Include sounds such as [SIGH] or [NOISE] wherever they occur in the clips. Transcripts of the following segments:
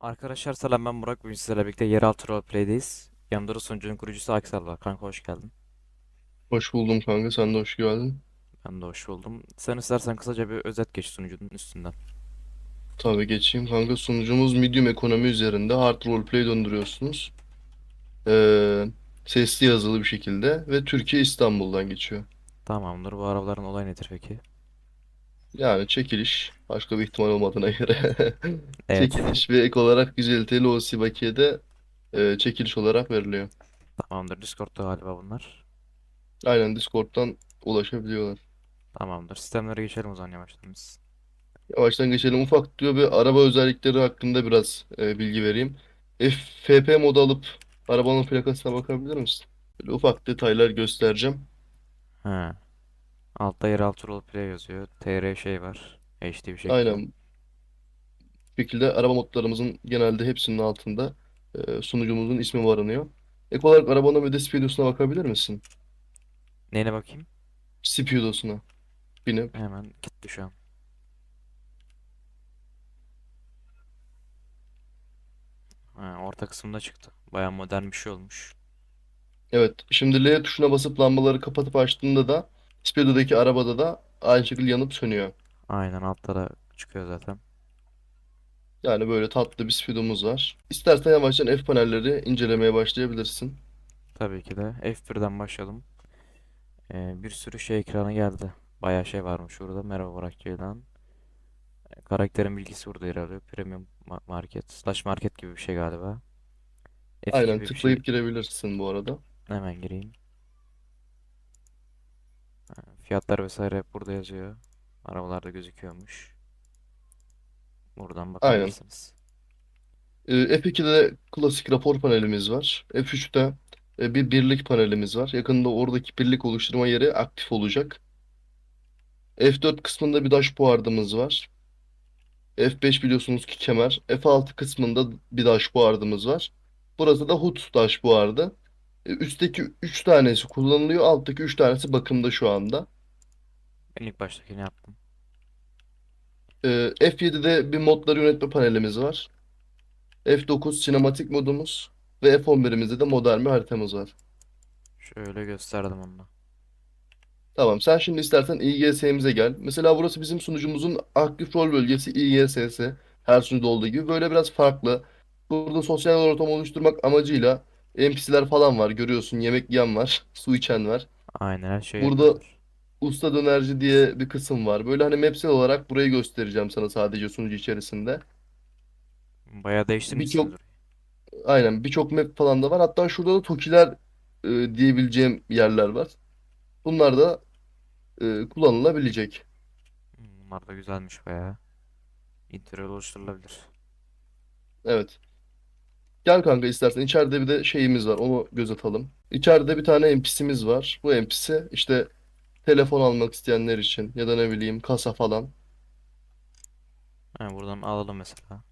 Arkadaşlar selam ben Burak. Bugün sizlerle birlikte Yeraltı Roleplay'deyiz. Yanımda da sunucunun kurucusu Aksel var. Kanka hoş geldin. Hoş buldum kanka. Sen de hoş geldin. Ben de hoş buldum. Sen istersen kısaca bir özet geç sunucunun üstünden. Tabii geçeyim kanka. Sunucumuz medium ekonomi üzerinde hard roleplay döndürüyorsunuz. Ee, sesli yazılı bir şekilde ve Türkiye İstanbul'dan geçiyor. Tamamdır. Bu arabaların olayı nedir peki? Yani çekiliş. Başka bir ihtimal olmadığına göre. [LAUGHS] Evet. Çekiliş ve ek olarak 150 TL OC bakiyede e, çekiliş olarak veriliyor. Tamamdır. Discord'da galiba bunlar. Aynen Discord'dan ulaşabiliyorlar. Tamamdır. Sistemlere geçelim o zaman yavaştan biz. Yavaştan geçelim. Ufak diyor bir araba özellikleri hakkında biraz e, bilgi vereyim. FP modu alıp arabanın plakasına bakabilir misin? Böyle ufak detaylar göstereceğim. He. Altta Yeraltı Roleplay yazıyor. TR şey var. HD bir şekilde. Aynen. Bu şekilde araba modlarımızın genelde hepsinin altında e, sunucumuzun ismi barınıyor. Ek olarak arabanın bir de speedosuna bakabilir misin? Neyine bakayım? Speedosuna binip. Hemen gitti şu an. Ha, orta kısımda çıktı. Baya modern bir şey olmuş. Evet. Şimdi L tuşuna basıp lambaları kapatıp açtığında da speedodaki arabada da aynı şekilde yanıp sönüyor. Aynen altta da çıkıyor zaten. Yani böyle tatlı bir speedomuz var. İstersen yavaştan F panelleri incelemeye başlayabilirsin. Tabii ki de F1'den başlayalım. Ee, bir sürü şey ekranı geldi. Bayağı şey varmış burada. Merhaba Burak Ceylan. Ee, Karakterin bilgisi burada yer alıyor. Premium ma- market. Slash market gibi bir şey galiba. F Aynen gibi bir şey. tıklayıp girebilirsin bu arada. Hemen gireyim. Fiyatlar vesaire hep burada yazıyor. Arabalarda gözüküyormuş. Buradan bakabilirsiniz. Ee, F2'de klasik rapor panelimiz var. F3'te e, bir birlik panelimiz var. Yakında oradaki birlik oluşturma yeri aktif olacak. F4 kısmında bir dashboard'ımız var. F5 biliyorsunuz ki kemer. F6 kısmında bir dashboard'ımız var. Burası da HUD dashboard'ı. E, Üstteki 3 tanesi kullanılıyor. Alttaki 3 tanesi bakımda şu anda. Ben ilk baştakini yaptım. Ee, F7'de bir modları yönetme panelimiz var. F9 sinematik modumuz. Ve F11'imizde de modern bir haritamız var. Şöyle gösterdim onu da. Tamam sen şimdi istersen İGS'mize gel. Mesela burası bizim sunucumuzun aktif rol bölgesi İGS'si. Her sunucuda olduğu gibi böyle biraz farklı. Burada sosyal ortam oluşturmak amacıyla NPC'ler falan var. Görüyorsun yemek yiyen var, su içen var. Aynen her şey Burada yapıyorlar. Usta dönerci diye bir kısım var. Böyle hani mapsel olarak burayı göstereceğim sana sadece sunucu içerisinde. Bayağı değiştirmişsiniz Birçok aynen birçok map falan da var. Hatta şurada da Tokiler e, diyebileceğim yerler var. Bunlar da e, kullanılabilecek. Hmm, Bunlar da güzelmiş bayağı. İnterior oluşturulabilir. Evet. Gel kanka istersen içeride bir de şeyimiz var onu göz atalım. İçeride bir tane NPC'miz var. Bu NPC işte telefon almak isteyenler için ya da ne bileyim kasa falan. Ha, buradan alalım mesela.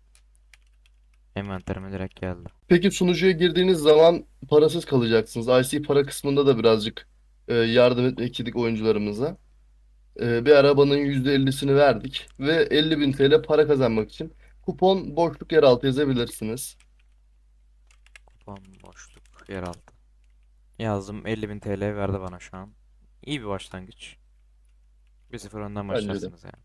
Envanterime direkt geldi. Peki sunucuya girdiğiniz zaman parasız kalacaksınız. IC para kısmında da birazcık e, yardım etmek istedik oyuncularımıza. E, bir arabanın %50'sini verdik ve 50.000 TL para kazanmak için kupon boşluk yeraltı yazabilirsiniz. Kupon boşluk yeraltı. Yazdım 50.000 TL verdi bana şu an. İyi bir başlangıç. Bir sıfır önden Bence de. başlarsınız yani.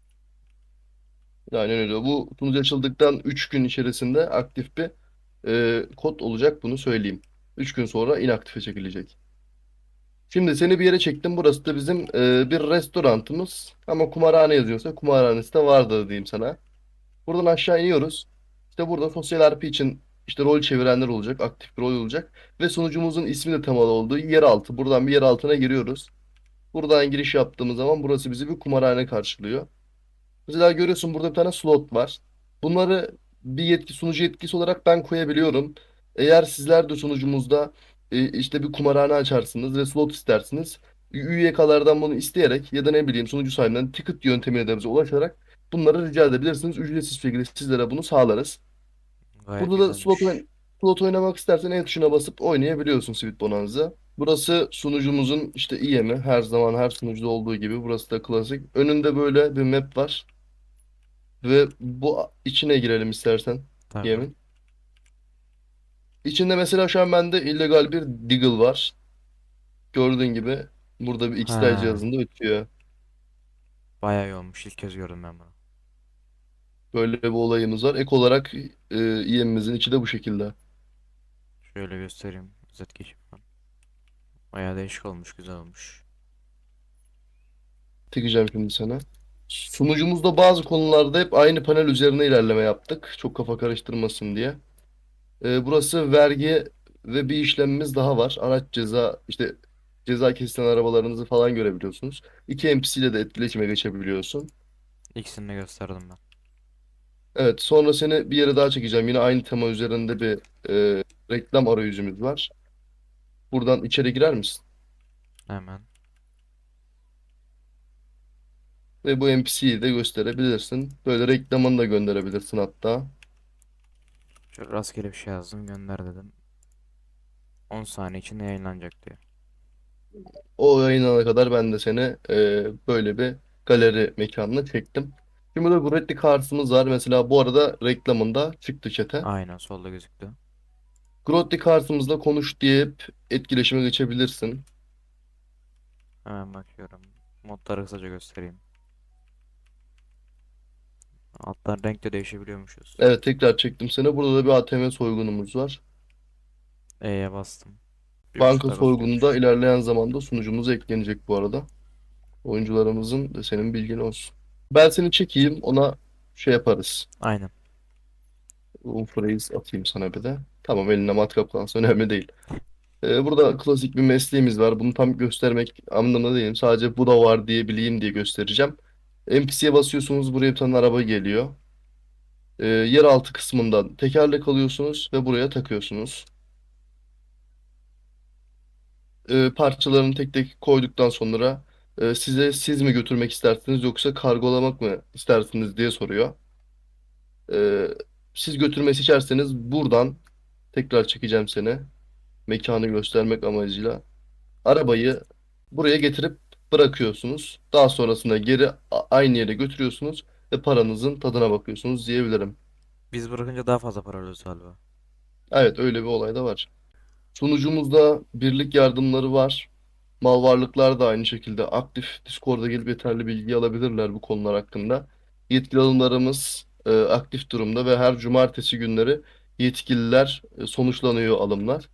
Aynen öyle. Bu sunucu açıldıktan 3 gün içerisinde aktif bir e, kod olacak bunu söyleyeyim. 3 gün sonra inaktife çekilecek. Şimdi seni bir yere çektim. Burası da bizim e, bir restorantımız. Ama kumarhane yazıyorsa kumarhanesi de vardır diyeyim sana. Buradan aşağı iniyoruz. İşte burada sosyal RP için işte rol çevirenler olacak. Aktif bir rol olacak. Ve sunucumuzun ismi de temalı olduğu yeraltı. Buradan bir yer altına giriyoruz. Buradan giriş yaptığımız zaman burası bizi bir kumarhane karşılıyor. Mesela görüyorsun burada bir tane slot var. Bunları bir yetki sunucu yetkisi olarak ben koyabiliyorum. Eğer sizler de sunucumuzda e, işte bir kumarhane açarsınız ve slot istersiniz. üyelerden bunu isteyerek ya da ne bileyim sunucu sahibinden ticket yöntemiyle de bize ulaşarak bunları rica edebilirsiniz. Ücretsiz şekilde sizlere bunu sağlarız. Gayet Burada da slot, oyn- slot oynamak istersen el tuşuna basıp oynayabiliyorsun Sweet Bonanza. Burası sunucumuzun işte IM'i her zaman her sunucuda olduğu gibi burası da klasik. Önünde böyle bir map var. Ve bu içine girelim istersen Tabii. yemin. İçinde mesela şu an bende illegal bir Deagle var. Gördüğün gibi burada bir Ha, cihazında ötüyor. bayağı iyi olmuş. İlk kez gördüm ben bunu. Böyle bir olayımız var. Ek olarak e, IM'imizin içi de bu şekilde. Şöyle göstereyim. Özet ben. Bayağı değişik olmuş. Güzel olmuş. Tıkacağım şimdi sana. Sunucumuzda bazı konularda hep aynı panel üzerine ilerleme yaptık. Çok kafa karıştırmasın diye. Ee, burası vergi ve bir işlemimiz daha var. Araç ceza, işte ceza kesilen arabalarınızı falan görebiliyorsunuz. İki NPC ile de etkileşime geçebiliyorsun. İkisini de gösterdim ben. Evet, sonra seni bir yere daha çekeceğim. Yine aynı tema üzerinde bir e, reklam arayüzümüz var. Buradan içeri girer misin? Hemen. Ve bu NPC'yi de gösterebilirsin. Böyle reklamını da gönderebilirsin hatta. Şöyle rastgele bir şey yazdım. Gönder dedim. 10 saniye içinde yayınlanacak diyor. O yayınlanana kadar ben de seni e, böyle bir galeri mekanına çektim. Şimdi burada Guretti kartımız var. Mesela bu arada reklamında çıktı chat'e. Aynen solda gözüktü. Grotti kartımızla konuş deyip etkileşime geçebilirsin. Hemen bakıyorum. Modları kısaca göstereyim. Alttan renk de değişebiliyormuşuz. Evet tekrar çektim seni. Burada da bir ATM soygunumuz var. E'ye bastım. Bir Banka dakika soygunu da ilerleyen zamanda sunucumuza eklenecek bu arada. Oyuncularımızın da senin bilgin olsun. Ben seni çekeyim ona şey yaparız. Aynen. Unphrase atayım sana bir de. Tamam eline matkap kalsın önemli değil. Ee, burada klasik bir mesleğimiz var. Bunu tam göstermek anlamında değilim. Sadece bu da var diye bileyim diye göstereceğim. NPC'ye basıyorsunuz buraya bir tane araba geliyor. Ee, yeraltı kısmından tekerlek alıyorsunuz ve buraya takıyorsunuz. Ee, parçalarını tek tek koyduktan sonra e, size siz mi götürmek istersiniz yoksa kargolamak mı istersiniz diye soruyor. Ee, siz götürmeyi seçerseniz buradan tekrar çekeceğim seni. Mekanı göstermek amacıyla. Arabayı buraya getirip bırakıyorsunuz. Daha sonrasında geri a- aynı yere götürüyorsunuz ve paranızın tadına bakıyorsunuz diyebilirim. Biz bırakınca daha fazla para alıyoruz galiba. Evet öyle bir olay da var. Sunucumuzda birlik yardımları var. Mal varlıklar da aynı şekilde aktif. Discord'a gelip yeterli bilgi alabilirler bu konular hakkında. Yetkili alımlarımız e, aktif durumda ve her cumartesi günleri yetkililer e, sonuçlanıyor alımlar.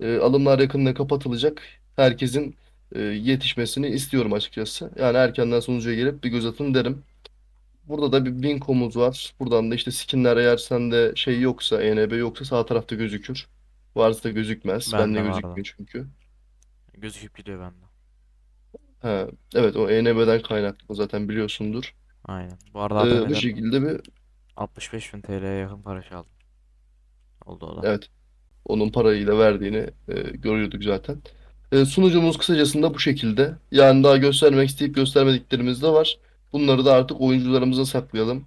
E, alımlar yakında kapatılacak. Herkesin e, yetişmesini istiyorum açıkçası. Yani erkenden sunucuya gelip bir göz atın derim. Burada da bir Winco'muz var. Buradan da işte skinler eğer sende şey yoksa, ENB yoksa sağ tarafta gözükür. Varsa da gözükmez. Bende Bende vardı. gözükmüyor çünkü. Gözüküp gidiyor bende. Ha, evet o ENB'den kaynaklı o zaten biliyorsundur. Aynen. Bu arada Ee, bu ATM'den şekilde bir 65.000 TL'ye yakın para çaldım. Oldu o da. evet onun parayla verdiğini e, görüyorduk zaten. E, sunucumuz kısacasında bu şekilde. Yani daha göstermek isteyip göstermediklerimiz de var. Bunları da artık oyuncularımıza saklayalım.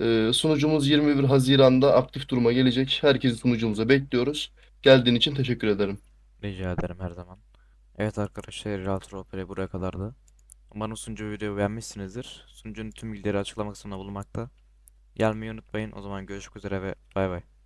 E, sunucumuz 21 Haziran'da aktif duruma gelecek. Herkesi sunucumuza bekliyoruz. Geldiğin için teşekkür ederim. Rica ederim her zaman. Evet arkadaşlar, Realtor Roleplay buraya kadardı. Umarım sunucu videoyu beğenmişsinizdir. Sunucunun tüm bilgileri açıklama kısmında bulunmakta. Gelmeyi unutmayın. O zaman görüşmek üzere ve bay bay.